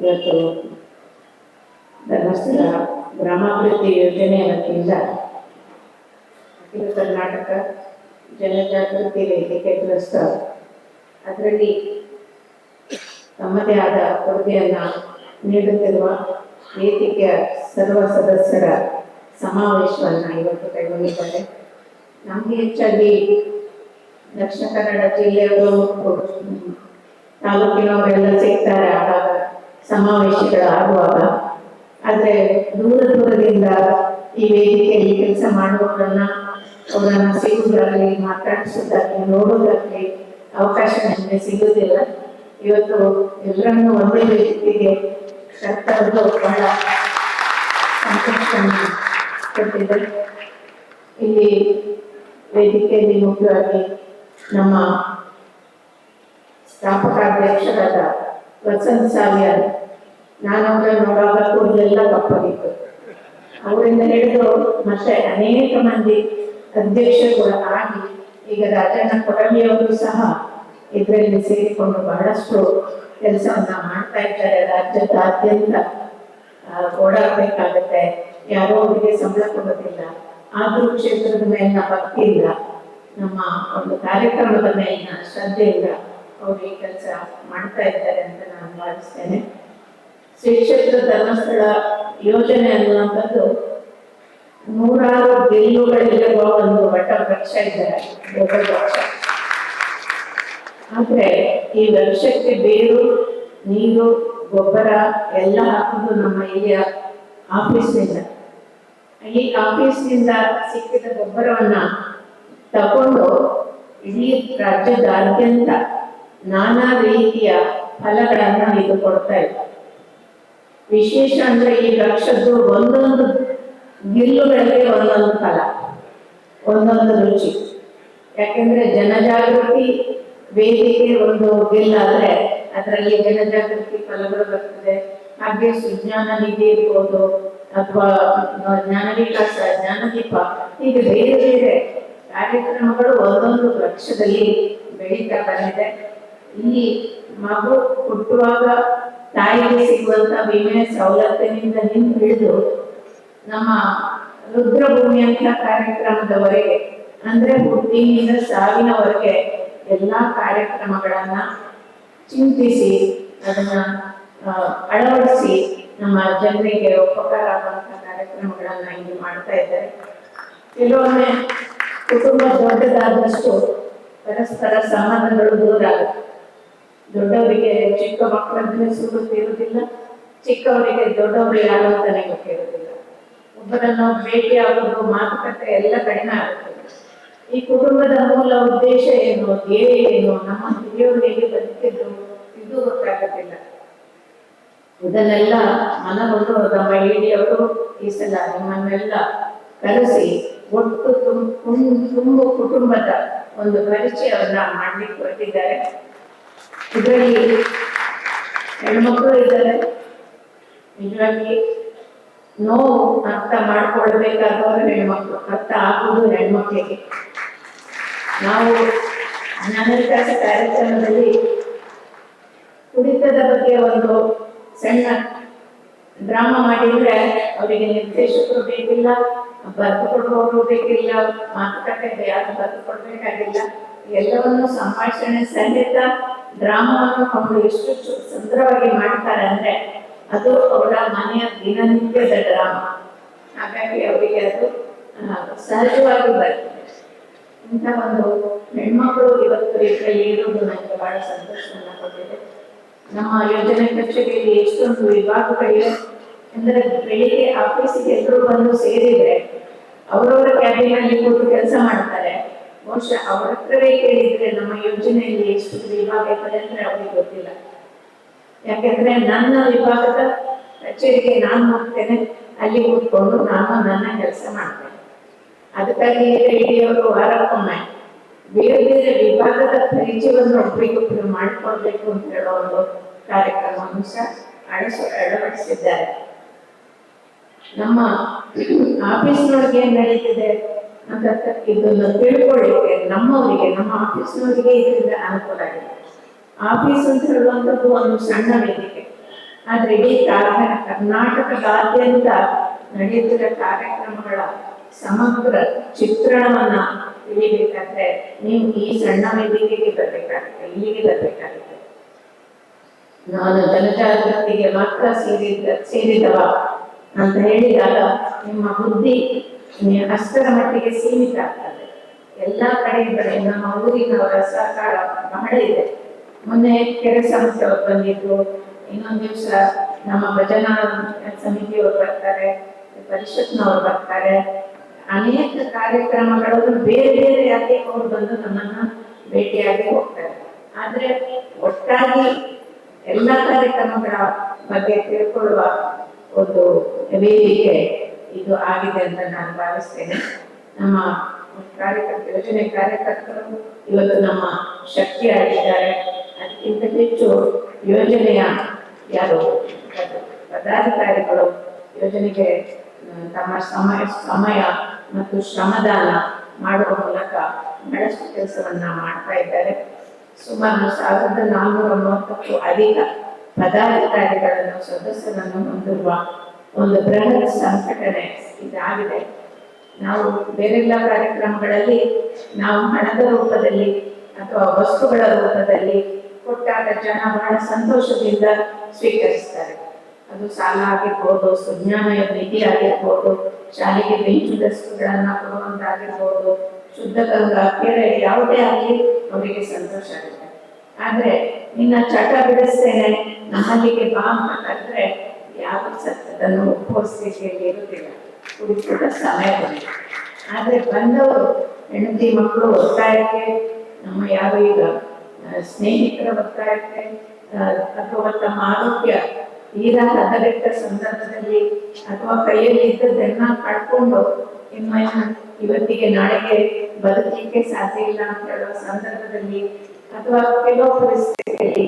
ಇವತ್ತು ಧರ್ಮಸ್ಥಳ ಗ್ರಾಮಾಭಿವೃದ್ಧಿ ಯೋಜನೆ ವತಿಯಿಂದ ಅಖಿಲ ಕರ್ನಾಟಕ ಜನಜಾಗೃತಿ ವೇದಿಕೆ ಗ್ರಸ್ತ ಅದರಲ್ಲಿ ತಮ್ಮದೇ ಆದ ಕೊಡುಗೆಯನ್ನು ನೀಡುತ್ತಿರುವ ವೇದಿಕೆಯ ಸರ್ವ ಸದಸ್ಯರ ಸಮಾವೇಶವನ್ನು ಇವತ್ತು ಕೈಗೊಂಡಿದ್ದಾರೆ ನಮಗೆ ಹೆಚ್ಚಾಗಿ ದಕ್ಷಿಣ ಕನ್ನಡ ಜಿಲ್ಲೆಯವರು ತಾಲೂಕಿನವರೆಲ್ಲ ಸಿಗ್ತಾರೆ ಆವಾಗ ಸಮಾವೇಶಗಳು ಆಗುವಾಗ. ಆದ್ರೆ ದೂರ ದೂರದಿಂದ ಈ ವೇದಿಕೆಯಲ್ಲಿ ಕೆಲಸ ಮಾಡುವವರನ್ನ, ಅವರನ್ನ ಸಿಗುವುದಾಗ್ಲಿ ಮಾತಾಡಿಸೋದಾಗಲಿ ನೋಡೋದಾಗ್ಲಿ ಅವಕಾಶ ನಮಗೆ ಸಿಗುವುದಿಲ್ಲ. ಇವತ್ತು ಎಲ್ಲರನ್ನೂ ಒಂದೇ ವೇದಿಕೆಗೆ ಸರ್ಕಾರದ ಬಹಳ ಸಂತೋಷವನ್ನು ಕೊಟ್ಟಿದೆ. ಇಲ್ಲಿ ವೇದಿಕೆಯಲ್ಲಿ ಮುಖ್ಯವಾಗಿ ನಮ್ಮ ಸ್ಥಾಪಕಾಧ್ಯಕ್ಷರಾದ ವಸಂತ್ ಸಾಲಿಯಾರ್ ನಾನು ಅವರ ನೋಡುವಾಗ ಕೂದಲೆಲ್ಲ ಕಪ್ಪಾಗಿತ್ತು ಅವರಿಂದ ಹಿಡಿದು ಮತ್ತೆ ಅನೇಕ ಮಂದಿ ಅಧ್ಯಕ್ಷರುಗಳು ಆಗಿ ಈಗ ರಾಜಣ್ಣ ಕೊಡಲಿಯವರು ಸಹ ಇದರಲ್ಲಿ ಸೇರಿಕೊಂಡು ಬಹಳಷ್ಟು ಕೆಲಸವನ್ನ ಮಾಡ್ತಾ ಇದ್ದಾರೆ. ರಾಜ್ಯದಾದ್ಯಂತ ಓಡಾಡಬೇಕಾಗತ್ತೆ. ಯಾರೋ ಅವರಿಗೆ ಸಂಬಳ ಕೊಡೋದಿಲ್ಲ. ಆದ್ರೂ ಕ್ಷೇತ್ರದ ಮೇಲಿನ ಭಕ್ತಿ ಇಲ್ಲ. ನಮ್ಮ ಒಂದು ಕಾರ್ಯಕ್ರಮದ ಮೇಲಿನ ಶ್ರದ್ಧೆಯಿಂದ ಅವರು ಈ ಕೆಲಸ ಮಾಡ್ತಾ ಇದ್ದಾರೆ ಅಂತ ನಾನು ಭಾವಿಸ್ತೇನೆ. ಶ್ರೀ ಧರ್ಮಸ್ಥಳ ಯೋಜನೆ ಅನ್ನುವಂಥದ್ದು ನೂರಾರು ಗೆಲ್ಲುಗಳಿರುವ ಒಂದು ವಟ ವೃಕ್ಷ ಇದ್ದಾರೆ ದೊಡ್ಡ ವೃಕ್ಷ. ಆದ್ರೆ ಈ ವೃಕ್ಷಕ್ಕೆ ಬೇರು, ನೀರು, ಗೊಬ್ಬರ ಎಲ್ಲ ಹಾಕುದು ನಮ್ಮ ಇಲ್ಲಿಯ ಆಫೀಸ್ನಿಂದ. ಈ ಆಫೀಸ್ನಿಂದ ಸಿಕ್ಕಿದ ಗೊಬ್ಬರವನ್ನ ತಗೊಂಡು ಇಡೀ ರಾಜ್ಯದಾದ್ಯಂತ ನಾನಾ ರೀತಿಯ ಫಲಗಳನ್ನ ಇದು ಕೊಡ್ತಾ ಇದೆ. ವಿಶೇಷ ಅಂದ್ರೆ ಈ ವೃಕ್ಷದ್ದು ಒಂದೊಂದು ಗಿಲ್ಲುಗಳಿಗೆ ಒಂದೊಂದು ಫಲ, ಒಂದೊಂದು ರುಚಿ. ಯಾಕೆಂದ್ರೆ ಜನಜಾಗೃತಿ ವೇದಿಕೆ ಒಂದು ಗಿಲ್ಲಾದ್ರೆ ಅದರಲ್ಲಿ ಜನಜಾಗೃತಿ ಫಲಗಳು ಬರ್ತದೆ. ಹಾಗೆ ಸುಜ್ಞಾನ ನಿಧಿ ಇರ್ಬೋದು, ಅಥವಾ ಜ್ಞಾನ ವಿಕಾಸ ಜ್ಞಾನದೀಪ ಈಗ ಬೇರೆ ಬೇರೆ ಕಾರ್ಯಕ್ರಮಗಳು ಒಂದೊಂದು ವೃಕ್ಷದಲ್ಲಿ ಬೆಳೀತಾ ಬಂದಿದೆ. ಇಲ್ಲಿ ಮಗು ಹುಟ್ಟುವಾಗ ತಾಯಿಗೆ ಸಿಗುವಂತ ವಿಮೆ ಸವಲತ್ತಿನಿಂದ ಹಿಡಿದು ನಮ್ಮ ರುದ್ರಭೂಮಿ ಅಂತ ಕಾರ್ಯಕ್ರಮದವರೆಗೆ, ಅಂದ್ರೆ ಹುಟ್ಟಿನಿಂದ ಸಾವಿನವರೆಗೆ ಎಲ್ಲಾ ಕಾರ್ಯಕ್ರಮಗಳನ್ನ ಚಿಂತಿಸಿ, ಅದನ್ನ ಅಳವಡಿಸಿ ನಮ್ಮ ಜನರಿಗೆ ಉಪಕಾರ ಆಗುವಂತ ಕಾರ್ಯಕ್ರಮಗಳನ್ನ ಇಲ್ಲಿ ಮಾಡ್ತಾ ಇದ್ದಾರೆ. ಕೆಲವೊಮ್ಮೆ ಕುಟುಂಬ ದೊಡ್ಡದಾದಷ್ಟು ಪರಸ್ಪರ ಸಂಬಂಧಗಳು ದೂರ ಆಗುತ್ತೆ. ದೊಡ್ಡವರಿಗೆ, ಚಿಕ್ಕ ಮಕ್ಕಳಂದ್ರೆ ಸುಡುತ್ತಿರುವುದಿಲ್ಲ ಚಿಕ್ಕವರಿಗೆ ದೊಡ್ಡವರು ಯಾರು ಅಂತಾನೆ ಕೇಳುವುದಿಲ್ಲ. ಒಬ್ಬರನ್ನ ಭೇಟಿ ಆಗೋದು, ಮಾತುಕತೆ ಎಲ್ಲ ಕಡಿಮೆ ಆಗುತ್ತೆ. ಈ ಕುಟುಂಬದ ಮೂಲ ಉದ್ದೇಶ ಏನು, ಧ್ಯೇಯ ಏನು, ನಮ್ಮ ಹಿರಿಯವರು ಹೇಗೆ ಬದುಕಿದ್ರು, ಇದು ಗೊತ್ತಾಗುತ್ತಿಲ್ಲ ಇದನ್ನೆಲ್ಲ ಮನಗೊಂಡು ನಮ್ಮ ಹಿರಿಯವರು ಈ ಸಲ ನಿಮ್ಮನ್ನೆಲ್ಲ ಕಲಸಿ ಒಟ್ಟು ತುಂಬ ಕುಟುಂಬದ ಒಂದು ಪರಿಚಯವನ್ನ ಮಾಡ್ಲಿಕ್ಕೆ ಹೊರಟಿದ್ದಾರೆ. ಇದರಲ್ಲಿ ಹೆಣ್ಮಕ್ಳು ಇದ್ದಾರೆ. ನಿಜವಾಗಿ ನೋವು ಅರ್ಥ ಮಾಡ್ಕೊಳ್ಬೇಕಾದವರು ಹೆಣ್ಮಕ್ಳು ಅರ್ಥ ಆಗುವುದು ಹೆಣ್ಮಕ್ಳಿಗೆ ನಾವು ಜ್ಞಾನವಿಕಾಸ ಕಾರ್ಯಕ್ರಮದಲ್ಲಿ ಕುಡಿತದ ಬಗ್ಗೆ ಒಂದು ಸಣ್ಣ ಡ್ರಾಮಾ ಮಾಡಿದ್ರೆ ಅವರಿಗೆ ನಿರ್ದೇಶಕರು ಬೇಕಿಲ್ಲ ಬರೆದು ಕೊಡುವವರು ಬೇಕಿಲ್ಲ ಮಾತುಕತೆ ಯಾರು ಬರೆದು ಎಲ್ಲವನ್ನು ಸಂಭಾಷಣೆ ಸಹಿತ ಡ್ರಾಮಾವನ್ನು ಅವರು ಎಷ್ಟು ಸುಂದರವಾಗಿ ಮಾಡ್ತಾರೆ ಅಂದ್ರೆ ಅದು ಅವರ ಮನೆಯ ದಿನನಿತ್ಯದ ಡ್ರಾಮಾ. ಹಾಗಾಗಿ ಅವರಿಗೆ ಅದು ಸಹಜವಾಗಿ ಬರ್ತದೆ ಇಂಥ ಒಂದು ಹೆಣ್ಮಕ್ಳು ಇವತ್ತು ಇದರಲ್ಲಿ ಇರುವುದು ನನಗೆ ಬಹಳ ಸಂತೋಷವನ್ನ ಕೊಟ್ಟಿದೆ ನಮ್ಮ ಯೋಜನೆ ಕಚೇರಿಯಲ್ಲಿ ಎಷ್ಟೊಂದು ವಿಭಾಗಗಳಿವೆ. ಅಂದ್ರೆ ಬೆಳಿಗ್ಗೆ ಆಫೀಸಿಗೆ ಎಲ್ಲರೂ ಬಂದು ಸೇರಿದ್ರೆ, ಅವರವರ ಕ್ಯಾಬಿನಲ್ಲಿ ಕೂತು ಕೆಲಸ ಮಾಡ್ತಾರೆ. ಬಹುಶಃ ಅವರ ಹತ್ರವೇ ಕೇಳಿದ್ರೆ ನಮ್ಮ ಯೋಜನೆಯಲ್ಲಿ ಎಷ್ಟು ವಿಭಾಗ ಅಂದ್ರೆ ಅವ್ರಿಗೆ ಗೊತ್ತಿಲ್ಲ. ಯಾಕಂದ್ರೆ ನನ್ನ ವಿಭಾಗದ ಕಚೇರಿಗೆ ನಾನು ಹೋಗ್ತೇನೆ ಅಲ್ಲಿ ಕೂತ್ಕೊಂಡು ನಾನು ನನ್ನ ಕೆಲಸ ಮಾಡ್ತೇನೆ. ಅದಕ್ಕಾಗಿ ಅವರು ವಾರಕ್ಕೊಮ್ಮೆ ಬೇರೆ ಬೇರೆ ವಿಭಾಗದ ಪರಿಚಯವನ್ನು ಒಬ್ಬರಿಗೊಬ್ಬರು ಮಾಡಿಕೊಳ್ಬೇಕು ಅಂತ ಹೇಳೋ ಒಂದು ಕಾರ್ಯಕ್ರಮವನ್ನು ಸಹ ಅಳಿಸ ಅಳವಡಿಸಿದ್ದಾರೆ. ನಮ್ಮ ಆಫೀಸ್ನೊಳಗೆ ಏನ್ ನಡೀತಿದೆ? ಅಂತ ಇದನ್ನು ತಿಳ್ಕೊಳ್ಳಿಕ್ಕೆ ನಮ್ಮವರಿಗೆ, ನಮ್ಮ ಆಫೀಸ್ನವರಿಗೆ ಇದರಿಂದ ಅನುಕೂಲ ಇದೆ ಆಫೀಸ್ ಅಂತ ಹೇಳುವಂಥದ್ದು ಒಂದು ಸಣ್ಣ ವೇದಿಕೆ. ಆದ್ರೆ ಇಡೀ ಕಾರ್ಯ ಕರ್ನಾಟಕದಾದ್ಯಂತ ನಡೆಯುತ್ತಿರುವ ಕಾರ್ಯಕ್ರಮಗಳ ಸಮಗ್ರ ಚಿತ್ರಣವನ್ನ ತಿಳಿಬೇಕಾದ್ರೆ ನೀವು ಈ ಸಣ್ಣ ವೇದಿಕೆಗೆ ಬರ್ಬೇಕಾಗುತ್ತೆ, ಇಲ್ಲಿಗೆ ಬರ್ಬೇಕಾಗುತ್ತೆ. ನಾನು ಜನಜಾಗೃತಿಗೆ ಮಾತ್ರ ಸೇರಿದ ಸೇರಿದವ ಅಂತ ಹೇಳಿದಾಗ ನಿಮ್ಮ ಬುದ್ಧಿ ಅಷ್ಟರ ಮಟ್ಟಿಗೆ ಸೀಮಿತ ಆಗ್ತದೆ. ಎಲ್ಲಾ ಕಡೆ ನಮ್ಮ ಊರಿನವರ ಸಹಕಾರ ಬಹಳ ಇದೆ. ಮೊನ್ನೆ ಕೆರೆ ಸಂಸ್ಥೆಯವರು ಬಂದಿದ್ರು. ಇನ್ನೊಂದು ದಿವಸ ನಮ್ಮ ಭಜನಾ ಸಮಿತಿಯವರು ಬರ್ತಾರೆ, ಪರಿಷತ್ನವರು ಬರ್ತಾರೆ. ಅನೇಕ ಕಾರ್ಯಕ್ರಮಗಳನ್ನು ಬೇರೆ ಬೇರೆ ಯಾಕೆ ಅವರು ಬಂದು ನಮ್ಮನ್ನ ಭೇಟಿಯಾಗಿ ಹೋಗ್ತಾರೆ. ಆದ್ರೆ ಒಟ್ಟಾಗಿ ಎಲ್ಲ ಕಾರ್ಯಕ್ರಮಗಳ ಬಗ್ಗೆ ತಿಳ್ಕೊಳ್ಳುವ ಒಂದು ವೇದಿಕೆ ಇದು ಆಗಿದೆ ಅಂತ ನಾನು ಭಾವಿಸ್ತೇನೆ. ನಮ್ಮ ಕಾರ್ಯಕರ್ತ, ಯೋಜನೆ ಕಾರ್ಯಕರ್ತರು ಇವತ್ತು ನಮ್ಮ ಶಕ್ತಿಯಾಗಿದ್ದಾರೆ. ಅದಕ್ಕಿಂತ ಹೆಚ್ಚು ಯೋಜನೆಯ ಯಾರು? ಪದಾಧಿಕಾರಿಗಳು ಯೋಜನೆಗೆ ತಮ್ಮ ಸಮಯ ಸಮಯ ಮತ್ತು ಶ್ರಮದಾನ ಮಾಡುವ ಮೂಲಕ ಬಹಳಷ್ಟು ಕೆಲಸವನ್ನ ಮಾಡ್ತಾ ಇದ್ದಾರೆ. ಸುಮಾರು ಸಾವಿರದ ನಾನ್ನೂರ ಮೂವತ್ತಕ್ಕೂ ಅಧಿಕ ಪದಾಧಿಕಾರಿಗಳನ್ನು, ಸದಸ್ಯರನ್ನು ಹೊಂದಿರುವ ಒಂದು ಬೃಹತ್ ಸಂಘಟನೆ ಇದಾಗಿದೆ ನಾವು ಬೇರೆಲ್ಲ ಕಾರ್ಯಕ್ರಮಗಳಲ್ಲಿ ನಾವು ಹಣದ ರೂಪದಲ್ಲಿ ಅಥವಾ ವಸ್ತುಗಳ ರೂಪದಲ್ಲಿ ಕೊಟ್ಟಾಗ ಜನ ಬಹಳ ಸಂತೋಷದಿಂದ ಸ್ವೀಕರಿಸ್ತಾರೆ. ಅದು ಸಾಲ ಆಗಿರ್ಬೋದು ಸುಜ್ಞಾನ ನಿಧಿ ಆಗಿರ್ಬೋದು, ಶಾಲೆಗೆ ಬೆಂಚು ಡೆಸ್ಕ್ಗಳನ್ನ ಕೊಡುವಂತಾಗಿರ್ಬೋದು, ಶುದ್ಧ ಗಂಗಾ ಯಾವುದೇ ಆಗಲಿ ಅವರಿಗೆ ಸಂತೋಷ ಆಗುತ್ತೆ. ಆದ್ರೆ ನಿನ್ನ ಚಟ ಬಿಡಿಸ್ತೇನೆ, ನಮ್ಮಲ್ಲಿಗೆ ಬಾ ಅಂತ ಸತ್ಯದನ್ನು ಒಪ್ಪುವ ಸ್ಥಿತಿಯಲ್ಲಿ ಇರುವುದಿಲ್ಲ ಕುಡಿಸಿದ ಸಮಯ ಬಂದಿದೆ ಆದ್ರೆ ಬಂದವರು ಹೆಂಡತಿ ಮಕ್ಕಳು ಒತ್ತಾಯಕ್ಕೆ, ನಮ್ಮ ಯಾರು ಈಗ ಸ್ನೇಹಿತರ ಒತ್ತಾಯಕ್ಕೆ ಅಥವಾ ತಮ್ಮ ಆರೋಗ್ಯ ತೀರಾ ಹದಗೆಟ್ಟ ಸಂದರ್ಭದಲ್ಲಿ ಅಥವಾ ಕೈಯಲ್ಲಿ ಇದ್ದದ್ದೆಲ್ಲ ಕಳ್ಕೊಂಡು, ನಿಮ್ಮ ಇವತ್ತಿಗೆ ನಾಳೆಗೆ ಬದುಕಲಿಕ್ಕೆ ಸಾಧ್ಯ ಇಲ್ಲ ಅಂತ ಹೇಳುವ ಸಂದರ್ಭದಲ್ಲಿ ಅಥವಾ ಕೆಲವು ಪರಿಸ್ಥಿತಿಯಲ್ಲಿ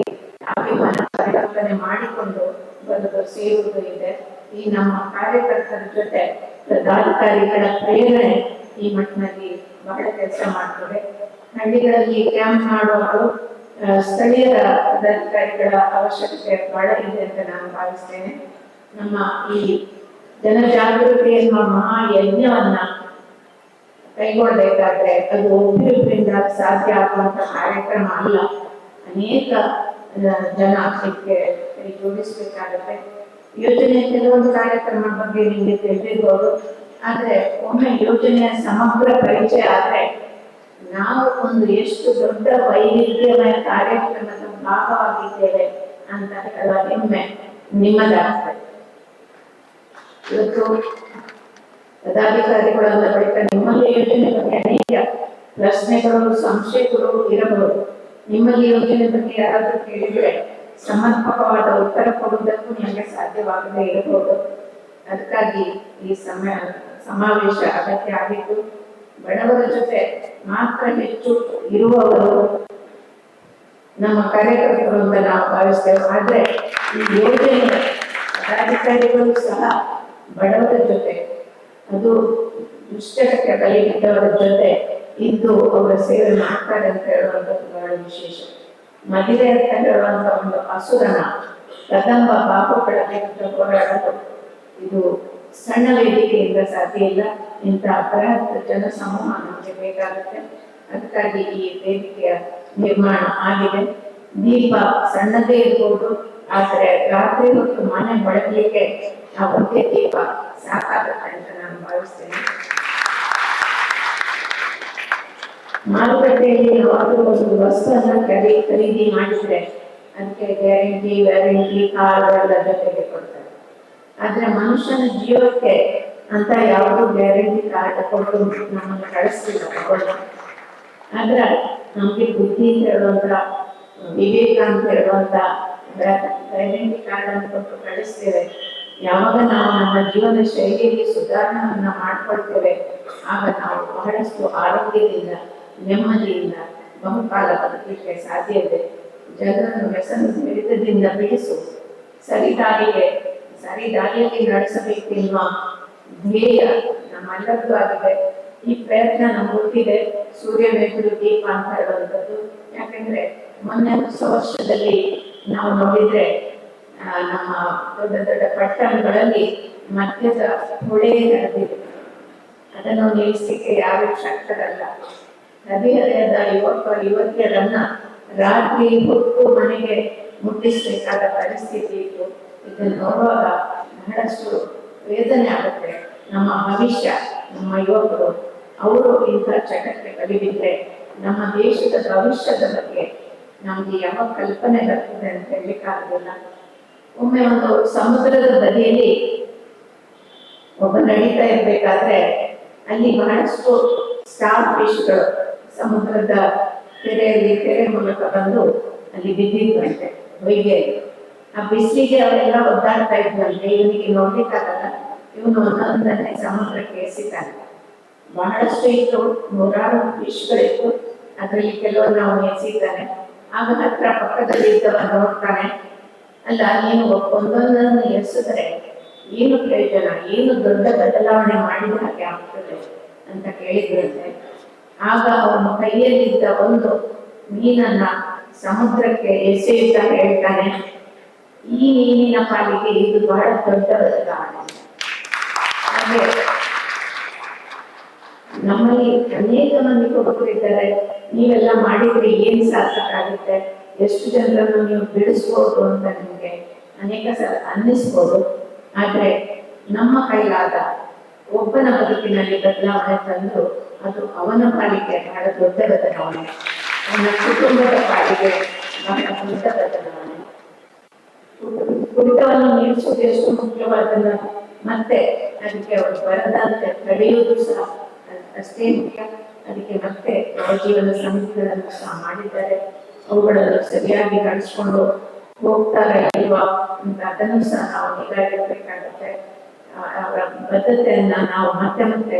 ಅಭಿಮಾನ ಪರಿವರ್ತನೆ ಮಾಡಿಕೊಂಡು ಬಂದು ಸೇರುವುದು ಇದೆ. ಈ ನಮ್ಮ ಕಾರ್ಯಕರ್ತರ ಜೊತೆ ಪದಾಧಿಕಾರಿಗಳ ಪ್ರೇರಣೆ ಈ ಮಟ್ಟಿನಲ್ಲಿ ಬಹಳ ಕೆಲಸ ಮಾಡ್ತವೆ ಹಳ್ಳಿಗಳಲ್ಲಿ ಕ್ಯಾಂಪ್ ಮಾಡುವವರು ಸ್ಥಳೀಯ ಪದಾಧಿಕಾರಿಗಳ ಅವಶ್ಯಕತೆ ಬಹಳ ಇದೆ ಅಂತ ನಾನು ಭಾವಿಸ್ತೇನೆ. ನಮ್ಮ ಈ ಜನಜಾಗೃತಿ ಎನ್ನುವ ಮಹಾ ಯಜ್ಞವನ್ನ ಕೈಗೊಳ್ಳಬೇಕಾದ್ರೆ ಅದು ಒಬ್ಬರಿಬ್ಬರಿಂದ ಸಾಧ್ಯ ಆಗುವಂತ ಕಾರ್ಯಕ್ರಮ ಅಲ್ಲ. ಅನೇಕ ಜನ ಇದಕ್ಕೆ ಜೋಡಿಸ್ಬೇಕಾಗತ್ತೆ ಯೋಜನೆ ಕೆಲವೊಂದು ಕಾರ್ಯಕ್ರಮ ಬಗ್ಗೆ ನಿಮಗೆ ತಿಳಿದಿರ್ಬೋದು. ಆದ್ರೆ ಒಮ್ಮೆ ಯೋಜನೆಯ ಸಮಗ್ರ ಪರಿಚಯ ಆದ್ರೆ ನಾವು ಒಂದು ಎಷ್ಟು ದೊಡ್ಡ ವೈವಿಧ್ಯಮಯ ಕಾರ್ಯಕ್ರಮದ ಭಾಗವಾಗಿದ್ದೇವೆ ಅಂತ ಹೇಳುವ ಹೆಮ್ಮೆ ನಿಮ್ಮದಾಗ್ತದೆ. ಇವತ್ತು ಪದಾಧಿಕಾರಿಗಳಾದ ಬಳಿಕ ನಿಮ್ಮಲ್ಲಿ ಯೋಜನೆ ಬಗ್ಗೆ ಅನೇಕ ಪ್ರಶ್ನೆಗಳು, ಸಂಶಯಗಳು ಇರಬಹುದು. ನಿಮ್ಮಲ್ಲಿ ಯೋಜನೆ ಬಗ್ಗೆ ಯಾರಾದ್ರೂ ಕೇಳಿದ್ರೆ ಸಮರ್ಪಕವಾದ ಉತ್ತರ ಕೊಡುವುದಕ್ಕೂ ನಿಮಗೆ ಸಾಧ್ಯವಾಗದೇ ಇರಬಹುದು. ಅದಕ್ಕಾಗಿ ಈ ಸಮಯ, ಸಮಾವೇಶ ಅಗತ್ಯ ಆಗಿದ್ದು, ಬಡವರ ಜೊತೆ ಮಾತ್ರ ಹೆಚ್ಚು ಇರುವವರು ನಮ್ಮ ಕಾರ್ಯಕರ್ತರು ಅಂತ ನಾವು ಭಾವಿಸ್ತೇವೆ. ಆದ್ರೆ ಈ ಯೋಜನೆ ಪದಾಧಿಕಾರಿಗಳು ಸಹ ಬಡವರ ಜೊತೆ, ಅದು ದುಷ್ಟಕ್ಕೆ ಬಲಿ ಜೊತೆ ಇದ್ದು ಅವರ ಸೇವೆ ಮಾಡ್ತಾರೆ ಅಂತ ಹೇಳುವಂಥದ್ದು ಬಹಳ ವಿಶೇಷ. ಮದುವೆ ಅಂತ ಹೇಳುವಂತ ಒಂದು ಅಸುರನ ಕದಂಬ ಪಾಪಗಳ ಹೋರಾಡಲು ಇದು ಸಣ್ಣ ವೇದಿಕೆಯಿಂದ ಸಾಧ್ಯ ಇಲ್ಲ. ಇಂತಹ ಬೃಹತ್ ಜನಸಮೂಹ ನಮಗೆ ಬೇಕಾಗುತ್ತೆ. ಅದಕ್ಕಾಗಿ ಈ ವೇದಿಕೆಯ ನಿರ್ಮಾಣ ಆಗಿದೆ. ದೀಪ ಸಣ್ಣದೇ ಇರ್ಬೋದು, ಆದರೆ ರಾತ್ರಿ ಹೊತ್ತು ಮನೆ ಬೆಳಗಲಿಕ್ಕೆ ಆ ಒಂದೇ ದೀಪ ಸಾಕಾಗುತ್ತೆ ಅಂತ ನಾನು ಭಾವಿಸ್ತೇನೆ. ಮಾರುಕಟ್ಟೆಯಲ್ಲಿ ಯಾವಾಗಲೂ ಒಂದು ವಸ್ತುವನ್ನ ಖರೀ, ಖರೀದಿ ಮಾಡಿದ್ರೆ ಅದಕ್ಕೆ ಗ್ಯಾರಂಟಿ ವ್ಯಾರಂಟಿ ಕಾರ್ಡ್ ಜೊತೆಗೆ ಕೊಡ್ತಾರೆ. ಆದ್ರೆ ಮನುಷ್ಯನ ಜೀವಕ್ಕೆ ಅಂತ ಯಾವುದು ಗ್ಯಾರಂಟಿ ಕಾರ್ಡ್ ಕೊಟ್ಟು ನಮ್ಮನ್ನು ಕಳಿಸ್ತಿಲ್ಲ ತಗೊಳ್ಳಿ ಆದ್ರೆ ನಮ್ಗೆ ಬುದ್ಧಿ ಅಂತ ಹೇಳುವಂತ, ವಿವೇಕ ಅಂತ ಹೇಳುವಂತ ಗ್ಯಾರಂಟಿ ಕಾರ್ಡ್ ಅನ್ನು ಕೊಟ್ಟು ಕಳಿಸ್ತೇವೆ. ಯಾವಾಗ ನಾವು ನಮ್ಮ ಜೀವನ ಶೈಲಿಯಲ್ಲಿ ಸುಧಾರಣೆಯನ್ನ ಮಾಡ್ಕೊಳ್ತೇವೆ, ಆಗ ನಾವು ಬಹಳಷ್ಟು ಆರೋಗ್ಯದಿಂದ ನೆಮ್ಮದಿಯಿಂದ ಬಹುಕಾಲ ಬದುಕಲಿಕ್ಕೆ ಸಾಧ್ಯ ಇದೆ. ಜನರನ್ನು ವ್ಯಸನ ಹಿಡಿತದಿಂದ ದಾರಿಗೆ ಸರಿ ದಾರಿಯಲ್ಲಿ ನಡೆಸಬೇಕೆನ್ನುವ ಧ್ಯೇಯ ನಮ್ಮೆಲ್ಲರದ್ದು ಆಗಿದೆ. ಈ ಪ್ರಯತ್ನ ನಮ್ಮೊಟ್ಟಿದೆ ಸೂರ್ಯ ಮೆದುಳು ದೀಪ ಅಂತ ಹೇಳುವಂಥದ್ದು ಯಾಕಂದ್ರೆ ಮೊನ್ನೆ ಹೊಸ ವರ್ಷದಲ್ಲಿ ನಾವು ನೋಡಿದ್ರೆ ನಮ್ಮ ದೊಡ್ಡ ದೊಡ್ಡ ಪಟ್ಟಣಗಳಲ್ಲಿ ಮದ್ಯದ ಹೊಳೆ ನಡೆದಿದೆ. ಅದನ್ನು ನಿಲ್ಲಿಸಲಿಕ್ಕೆ ಯಾರು ಶಕ್ತರಲ್ಲ. ಹದಿಹರೆಯದ ಯುವಕ ಯುವತಿಯರನ್ನ ರಾತ್ರಿ ಹೊತ್ತು ಮನೆಗೆ ಮುಟ್ಟಿಸಬೇಕಾದ ಪರಿಸ್ಥಿತಿ ಇತ್ತು. ಇದನ್ನು ನೋಡುವಾಗ ಬಹಳಷ್ಟು ವೇದನೆ ಆಗುತ್ತೆ. ನಮ್ಮ ಭವಿಷ್ಯ, ನಮ್ಮ ಯುವಕರು, ಅವರು ಇಂಥ ಚಟಕ್ಕೆ ಬಲಿಬಿದ್ರೆ ನಮ್ಮ ದೇಶದ ಭವಿಷ್ಯದ ಬಗ್ಗೆ ನಮ್ಗೆ ಯಾವ ಕಲ್ಪನೆ ಬರ್ತದೆ ಅಂತ ಹೇಳಲಿಕ್ಕಾಗಲಿಲ್ಲ ಒಮ್ಮೆ ಒಂದು ಸಮುದ್ರದ ಬದಿಯಲ್ಲಿ ಒಬ್ಬ ನಡೀತಾ ಇರ್ಬೇಕಾದ್ರೆ ಅಲ್ಲಿ ಬಹಳಷ್ಟು ಸ್ಟಾರ್ ಫಿಶ್ಗಳು ಸಮುದ್ರದ ಕೆರೆಯಲ್ಲಿ ಕೆರೆ ಮೂಲಕ ಬಂದು ಅಲ್ಲಿ ಬಿದ್ದಿದ್ವಂತೆ ಹೊಯ್ಗೆ ಆ ಬಿಸಿಲಿಗೆ ಅವರೆಲ್ಲ ಒದ್ದಾಡ್ತಾ ಇದ್ವಂತೆ ಇವನಿಗೆ ನೋಡ್ಲಿಕ್ಕಾಗಲ್ಲ. ಇವನು ಒಂದೊಂದನ್ನೇ ಸಮುದ್ರಕ್ಕೆ ಎಸಿತಾನೆ. ಬಹಳಷ್ಟು ಇತ್ತು, ನೂರಾರು ಫಿಶ್ಗಳಿತ್ತು ಅದರಲ್ಲಿ ಕೆಲವನ್ನ ಅವನು ಎಸಿತಾನೆ ಆಗ ಹತ್ರ ಪಕ್ಕದಲ್ಲಿ ಇದ್ದವ ನೋಡ್ತಾನೆ, ಅಲ್ಲ, ನೀನು ಒಂದೊಂದನ್ನು ಎಸಿದ್ರೆ ಏನು ಪ್ರಯೋಜನ? ಏನು ದೊಡ್ಡ ಬದಲಾವಣೆ ಮಾಡಿದ ಹಾಗೆ ಆಗ್ತದೆ? ಅಂತ ಕೇಳಿದ್ರಂತೆ. ಆಗ ಅವನು ಕೈಯಲ್ಲಿದ್ದ ಒಂದು ಮೀನನ್ನ ಸಮುದ್ರಕ್ಕೆ ಎಸೆಯುತ್ತಾ ಹೇಳ್ತಾನೆ, ಈ ಮೀನಿನ ಪಾಲಿಗೆ ಇದು ಬಹಳ ದೊಡ್ಡ ಬದಲಾವಣೆ ಹಾಗೆ ನಮ್ಮಲ್ಲಿ ಅನೇಕ ಮಂದಿ ಕೊಟ್ಟಿದ್ದಾರೆ ನೀವೆಲ್ಲ ಮಾಡಿದ್ರೆ ಏನ್ ಸಾರ್ಥಕ ಆಗುತ್ತೆ ಎಷ್ಟು ಜನರನ್ನು ನೀವು ಬಿಡಿಸ್ಬೋದು ಅಂತ ನಿಮ್ಗೆ ಅನೇಕ ಸಲ ಅನ್ನಿಸ್ಬೋದು. ಆದ್ರೆ ನಮ್ಮ ಕೈಲಾದ ಒಬ್ಬನ ಬದುಕಿನಲ್ಲಿ ಬದಲಾವಣೆ ತಂದು ಅದು ಅವನ ಪಾಲಿಗೆ ಬಹಳ ದೊಡ್ಡ ಬದಲಾವಣೆ. ಅವನ ಕುಟುಂಬದ ಪಾಲಿಗೆ ಬಹಳ ದೊಡ್ಡ ಬದಲಾವಣೆ. ಕುಟುಂಬವನ್ನು ಎಷ್ಟು ಮುಖ್ಯವಾದನ್ನ ಮತ್ತೆ ಅದಕ್ಕೆ ಅವರು ಬರದಂತೆ ತಡೆಯುವುದು ಸಹ ಅಷ್ಟೇ ಮುಖ್ಯ. ಅದಕ್ಕೆ ಮತ್ತೆ ನವಜೀವನ ಸಮಿತಿಗಳನ್ನು ಸಹ ಮಾಡಿದ್ದಾರೆ. ಅವುಗಳನ್ನು ಸರಿಯಾಗಿ ನಡೆಸ್ಕೊಂಡು ಹೋಗ್ತಾರೆ ಇಲ್ವಾ ಅಂತ ಅದನ್ನು ಸಹ ನಾವು ನಿಗಾ ಇಡಬೇಕಾಗುತ್ತೆ ಅವರ ಬದ್ಧತೆಯನ್ನ ನಾವು ಮತ್ತೆ ಮತ್ತೆ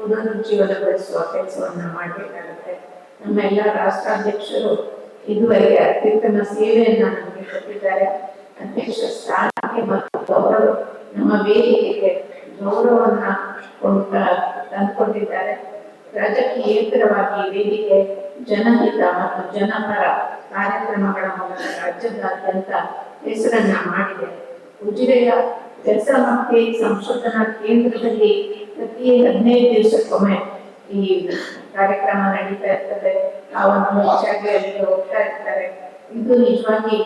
ಪುನರುಜ್ಜೀವನಗೊಳಿಸುವ ಕೆಲಸವನ್ನ ಮಾಡಬೇಕಾಗುತ್ತೆ ನಮ್ಮ ಎಲ್ಲ ರಾಷ್ಟ್ರಾಧ್ಯಕ್ಷರು ಇದುವರೆಗೆ ಅತ್ಯುತ್ತಮ ಸೇವೆಯನ್ನ ನಮಗೆ ಕೊಟ್ಟಿದ್ದಾರೆ ಅಧ್ಯಕ್ಷ ಸ್ಥಾನಕ್ಕೆ ಮತ್ತು ಗೌರವ ನಮ್ಮ ವೇದಿಕೆಗೆ ಗೌರವವನ್ನ ಕೊಂಡ ತಂದುಕೊಂಡಿದ್ದಾರೆ ರಾಜಕೀಯೇತರವಾಗಿ ವೇದಿಕೆ ಜನಹಿತ ಮತ್ತು ಜನಪರ ಕಾರ್ಯಕ್ರಮಗಳ ಮೂಲಕ ರಾಜ್ಯದಾದ್ಯಂತ ಹೆಸರನ್ನ ಮಾಡಿದೆ ಉಜಿರೆಯ ವ್ಯಸಮುಕ್ತಿ ಸಂಶೋಧನಾ ಕೇಂದ್ರದಲ್ಲಿ ಪ್ರತಿ ಹದಿನೈದು ದಿವಸಕ್ಕೊಮ್ಮೆ ಈ ಕಾರ್ಯಕ್ರಮ ನಡೀತಾ ಇರ್ತದೆ. ಆ ಒಂದು ಅಲ್ಲಿಗೆ ಹೋಗ್ತಾ ಇರ್ತಾರೆ. ಇದು ನಿಜವಾಗಿ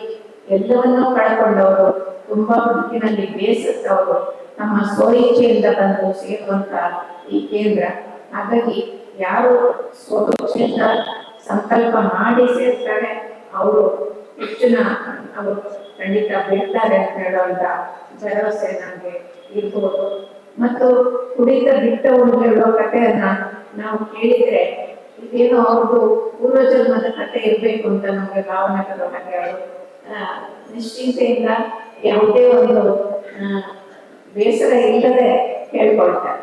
ಎಲ್ಲವನ್ನೂ ಕಳ್ಕೊಂಡವರು, ತುಂಬಾ ಬದುಕಿನಲ್ಲಿ ಬೇಸತ್ತವರು, ನಮ್ಮ ಸ್ವಇಚ್ಛೆಯಿಂದ ಬಂದು ಸೇರುವಂತ ಈ ಕೇಂದ್ರ. ಹಾಗಾಗಿ ಯಾರು ಸ್ವಇಚ್ಛೆಯಿಂದ ಸಂಕಲ್ಪ ಮಾಡಿ ಸೇರ್ತಾರೆ, ಅವರು ಹೆಚ್ಚಿನ ಅವರು ಖಂಡಿತ ಬಿಡ್ತಾರೆ ಅಂತ ಹೇಳುವಂತ ಭರವಸೆ ನನಗೆ ಇರ್ಬೋದು. ಮತ್ತು ಕುಡಿತ ಬಿಟ್ಟವರು ಹೇಳುವ ಕಥೆಯನ್ನ ನಾವು ಕೇಳಿದ್ರೆ ಇದೇನೋ ಅವ್ರದ್ದು ಪೂರ್ವಜನ್ಮದ ಕಥೆ ಇರ್ಬೇಕು ಅಂತ ನಮಗೆ ತಗೊಂಡಂಗೆ ಆ, ನಿಶ್ಚಿಂತೆಯಿಂದ ಯಾವುದೇ ಒಂದು ಬೇಸರ ಇಲ್ಲದೆ ಹೇಳ್ಕೊಳ್ತಾರೆ.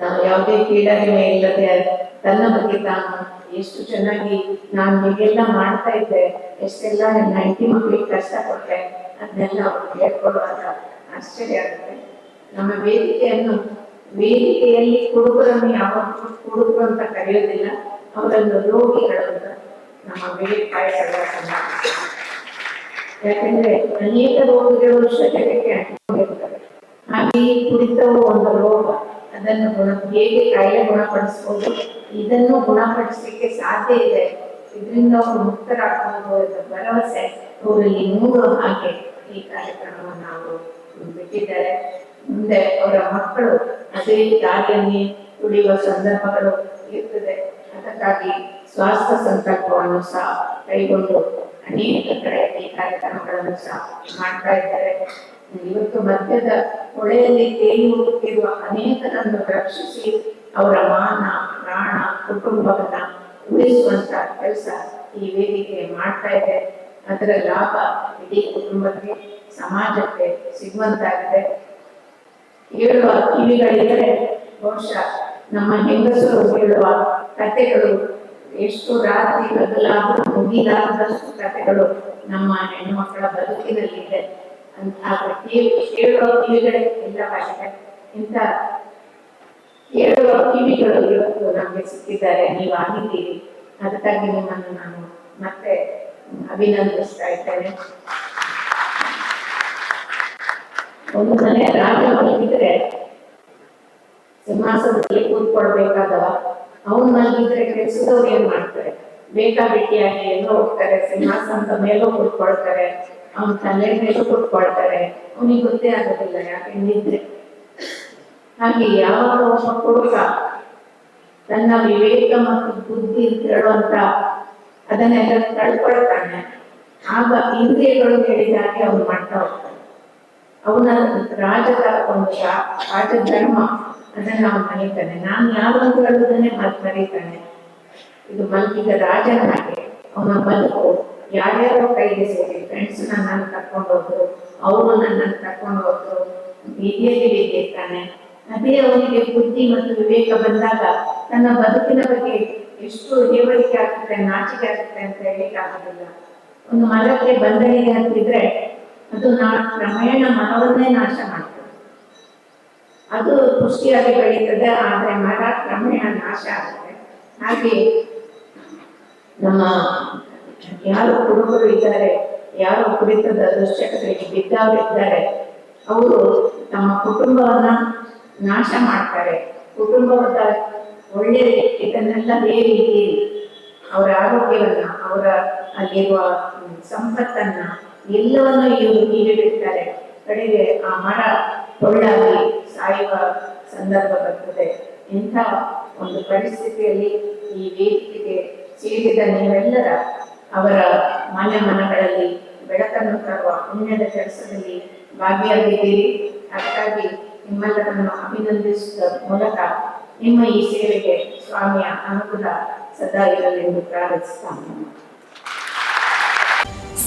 ನಾವು ಯಾವುದೇ ಕೀಳರಿಮೆ ಇಲ್ಲದೆ ತನ್ನ ಬಗ್ಗೆ ತಾನು ಎಷ್ಟು ಚೆನ್ನಾಗಿ ನಾನು ಹೀಗೆಲ್ಲ ಮಾಡ್ತಾ ಇದ್ದೆ ಎಷ್ಟೆಲ್ಲ ನನ್ನ ಹೆಂಡತಿ ಮಕ್ಕಳಿಗೆ ಕಷ್ಟ ಕೊಟ್ಟೆ ಅದನ್ನೆಲ್ಲ ಅವ್ರು ಹೇಳ್ಕೊಡುವಾಗ ಆಶ್ಚರ್ಯ ಆಗುತ್ತೆ. ನಮ್ಮ ವೇದಿಕೆಯನ್ನು, ವೇದಿಕೆಯಲ್ಲಿ ಕುಡುಕರನ್ನು ಯಾವತ್ತೂ ಕುಡುಕರು ಅಂತ ಕರೆಯೋದಿಲ್ಲ, ಅವರನ್ನು ರೋಗಿಗಳು ಅಂತ ನಮ್ಮ ವೇದಿಕೆ ಯಾಕಂದ್ರೆ ಅನೇಕ ರೋಗಿಗಳು ಶರೀರಕ್ಕೆ ಅಂಟಿಕೊಂಡಿರ್ತಾರೆ ಹಾಗೆ ಈ ಕುಡಿತವು ಒಂದು ರೋಗ. ಅದನ್ನು ಗುಣ, ಹೇಗೆ ಕಾಯಿಲೆ ಗುಣಪಡಿಸ್ಬೋದು, ಇದನ್ನು ಗುಣಪಡಿಸಲಿಕ್ಕೆ ಸಾಧ್ಯ ಇದೆ. ಇದರಿಂದ ಅವರು ಮುಕ್ತರಾಗಬಹುದು ಭರವಸೆ ಅವರಲ್ಲಿ ಮೂರು ಹಾಗೆ ಈ ಕಾರ್ಯಕ್ರಮವನ್ನು ಅವರು ಬಿಟ್ಟಿದ್ದಾರೆ. ಮುಂದೆ ಅವರ ಮಕ್ಕಳು, ಅದೇ ದಾರಿಯಲ್ಲಿ ಉಳಿಯುವ ಸಂದರ್ಭಗಳು ಇರ್ತದೆ ಅದಕ್ಕಾಗಿ ಸ್ವಾಸ್ಥ್ಯ ಸಂಕಲ್ಪವನ್ನು ಸಹ ಕೈಗೊಂಡು ಅನೇಕ ಕಡೆ ಈ ಕಾರ್ಯಕ್ರಮಗಳನ್ನು ಸಹ ಮಾಡ್ತಾ ಇದ್ದಾರೆ. ಇವತ್ತು ಮದ್ಯದ ಹೊಳೆಯಲ್ಲಿ ತೇಲಿ ಹೋಗುತ್ತಿರುವ ಅನೇಕರನ್ನು ರಕ್ಷಿಸಿ ಅವರ ಮಾನ, ಪ್ರಾಣ, ಕುಟುಂಬವನ್ನ ಉಳಿಸುವಂತ ಕೆಲಸ ಈ ವೇದಿಕೆ ಮಾಡ್ತಾ ಇದೆ. ಅದರ ಲಾಭ ಇಡೀ ಕುಟುಂಬಕ್ಕೆ, ಸಮಾಜಕ್ಕೆ ಸಿಗುವಂತಾಗಿದೆ. ಹೇಳುವ ಕಿವಿಗಳಿದ್ದರೆ ಬಹುಶಃ ನಮ್ಮ ಹೆಂಗಸರು ಹೇಳುವ ಕಥೆಗಳು ಎಷ್ಟು ರಾತ್ರಿ ಬದಲಾದರೂ ಮುಗಿಲಾದಷ್ಟು ಕಥೆಗಳು ನಮ್ಮ ಹೆಣ್ಣುಮಕ್ಕಳ ಬದುಕಿನಲ್ಲಿದೆ. ಅಂತ ಹೇಳುವ ಕಿವಿಗಳೇ ಇಲ್ಲವಾಗಿದೆ ಇಂಥ ಕೇಳುವ ಕಿವಿಗಳು ಇವತ್ತು ನಮಗೆ ಸಿಕ್ಕಿದ್ದಾರೆ. ನೀವು ಆಗಿದ್ದೀರಿ. ಅದಕ್ಕಾಗಿ ನಿಮ್ಮನ್ನು ನಾನು ಮತ್ತೆ ಅಭಿನಂದಿಸ್ತಾ ಇದ್ದೇನೆ. ಒಂದು ಮನೆ ರಾಜ ಮಲಗಿದ್ರೆ ಕೂತ್ಕೊಳ್ಬೇಕಾದವ ಅವನ್ ಮಲಗಿದ್ರೆ ಕೆಲಸದವ್ರು ಏನ್ ಮಾಡ್ತಾರೆ? ಬೇಕಾಬಿಟ್ಟಿಯಾಗಿ ಎಲ್ಲೋ ಹೋಗ್ತಾರೆ, ಸಿಂಹಾಸನದ ಮೇಲೂ ಕೂತ್ಕೊಳ್ತಾರೆ, ಅವನ ತಲೆ ಮೇಲೂ ಕೂತ್ಕೊಳ್ತಾರೆ. ಅವನಿಗೆ ಗೊತ್ತೇ ಆಗೋದಿಲ್ಲ ಯಾಕೆ ನಿದ್ರೆ ಹಾಗೆ ಯಾವಾಗ ಒಬ್ಬ ತನ್ನ ವಿವೇಕ ಮತ್ತು ಬುದ್ಧಿ ಅಂತ ಹೇಳುವಂತ ಅದನ್ನೆಲ್ಲ ಕಳ್ಕೊಳ್ತಾನೆ ಆಗ ಇಂದ್ರಿಯಗಳು ಹೇಳಿದಾಗೆ ಅವ್ನು ಮಾಡ್ತಾ ಹೋಗ್ತಾನೆ. ಅವನ ರಾಜದ ಒಂದು ರಾಜಧರ್ಮ ಅದನ್ನ ಅವನು ಮರೀತಾನೆ ನಾನು ಯಾವಾಗ ಹೇಳುವುದನ್ನೇ ಮತ್ ಮರೀತಾನೆ ಇದು ಮಲ್ಕಿದ ರಾಜನ ಹಾಗೆ. ಅವನ ಬದುಕು ಯಾರ್ಯಾರೋ ಕೈಗೆ ಸೇರಿ. ಫ್ರೆಂಡ್ಸ್ ನನ್ನನ್ನು ಕರ್ಕೊಂಡು ಹೋದ್ರು. ಅವರು ನನ್ನನ್ನು ಕರ್ಕೊಂಡು ಹೋದ್ರು. ಬೀದಿಯಲ್ಲಿ ಬೀದಿರ್ತಾನೆ. ಅದೇ ಅವನಿಗೆ ಬುದ್ಧಿ ಮತ್ತು ವಿವೇಕ ಬಂದಾಗ ತನ್ನ ಬದುಕಿನ ಬಗ್ಗೆ ಎಷ್ಟು ಹೇವರಿಕೆ ಆಗ್ತದೆ, ನಾಚಿಕೆ ಆಗ್ತದೆ ಅಂತ ಹೇಳಿಕ್ಕೆ ಆಗೋದಿಲ್ಲ ಒಂದು ಮರಕ್ಕೆ ಬಂದಣಿಗೆ ಹತ್ತಿದ್ರೆ ಅದು ನಾ ಕ್ರಮೇಣ ಮರವನ್ನೇ ನಾಶ ಮಾಡ್ತದೆ. ಅದು ಪುಷ್ಟಿಯಾಗಿ ಬೆಳೀತದೆ, ಆದ್ರೆ ಮರ ಕ್ರಮೇಣ ನಾಶ ಆಗುತ್ತೆ ಹಾಗೆ ನಮ್ಮ ಯಾರು ಕುರುಬರು ಇದ್ದಾರೆ, ಯಾರು ಕುಡಿತದ ಬಿದ್ದವರು ಇದ್ದಾರೆ, ಅವರು ತಮ್ಮ ಕುಟುಂಬವನ್ನ ನಾಶ ಮಾಡ್ತಾರೆ. ಕುಟುಂಬದ ಒಳ್ಳೆ ಇದನ್ನೆಲ್ಲ ಬೇರೆ ಅವರ ಆರೋಗ್ಯವನ್ನ, ಅವರ ಅಲ್ಲಿರುವ ಸಂಪತ್ತನ್ನ ಎಲ್ಲವನ್ನು ಇವರು ನೀಡಿಬಿಡ್ತಾರೆ ಕಡೆಗೆ ಆ ಮರ ಒಳ್ಳಾಗಿ ಸಾಯುವ ಸಂದರ್ಭ ಬರ್ತದೆ. ಇಂಥ ಒಂದು ಪರಿಸ್ಥಿತಿಯಲ್ಲಿ ಈ ವೇದಿಕೆಗೆ ಸೇರಿದ ನೀವೆಲ್ಲರ ಅವರ ಮನೆ ಮನಗಳಲ್ಲಿ ಬೆಳಕನ್ನು ತರುವ ಪುಣ್ಯದ ಕೆಲಸದಲ್ಲಿ ಭಾಗಿಯಾಗಿದ್ದೀರಿ. ಅದಕ್ಕಾಗಿ ನಿಮ್ಮೆಲ್ಲರನ್ನು ಅಭಿನಂದಿಸುವ ಮೂಲಕ ನಿಮ್ಮ ಈ ಸೇವೆಗೆ ಸ್ವಾಮಿಯ ಅನುಕೂಲ ಸದಾ ಇರಲೆಂದು ಪ್ರಾರ್ಥಿಸ್ತಾನೆ